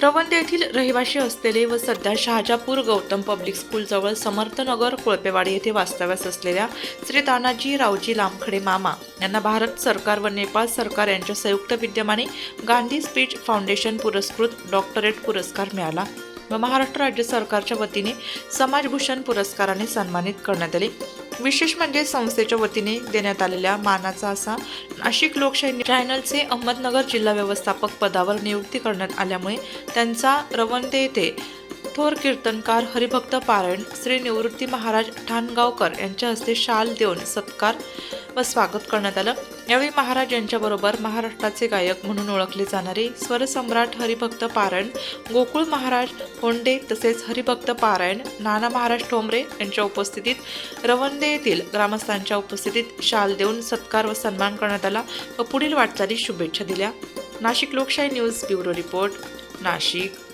रवंदे येथील रहिवाशी असलेले व सध्या शहाजापूर गौतम पब्लिक स्कूलजवळ समर्थनगर कोळपेवाडी येथे वास्तव्यास असलेल्या श्री तानाजी रावजी लामखडे मामा यांना भारत सरकार व नेपाळ सरकार यांच्या संयुक्त विद्यमाने गांधी स्पीच फाउंडेशन पुरस्कृत डॉक्टरेट पुरस्कार मिळाला व महाराष्ट्र राज्य सरकारच्या वतीने समाजभूषण पुरस्काराने सन्मानित करण्यात आले. विशेष म्हणजे संस्थेच्या वतीने देण्यात आलेल्या मानाचा असा नाशिक लोकशाही चॅनलचे अहमदनगर जिल्हा व्यवस्थापक पदावर नियुक्ती करण्यात आल्यामुळे त्यांचा रवंदे येथे थोर कीर्तनकार हरिभक्त पारायण श्री निवृत्ती महाराज ठाणगावकर यांच्या हस्ते शाल देऊन सत्कार व स्वागत करण्यात आलं. यावेळी महाराज यांच्याबरोबर महाराष्ट्राचे गायक म्हणून ओळखले जाणारे स्वरसम्राट हरिभक्त पारायण गोकुळ महाराज होंडे तसेच हरिभक्त पारायण नाना महाराज ठोंबरे यांच्या उपस्थितीत रवंदे येथील ग्रामस्थांच्या उपस्थितीत शाल देऊन सत्कार व सन्मान करण्यात आला व पुढील वाटचाली शुभेच्छा दिल्या. नाशिक लोकशाही न्यूज ब्युरो रिपोर्ट नाशिक.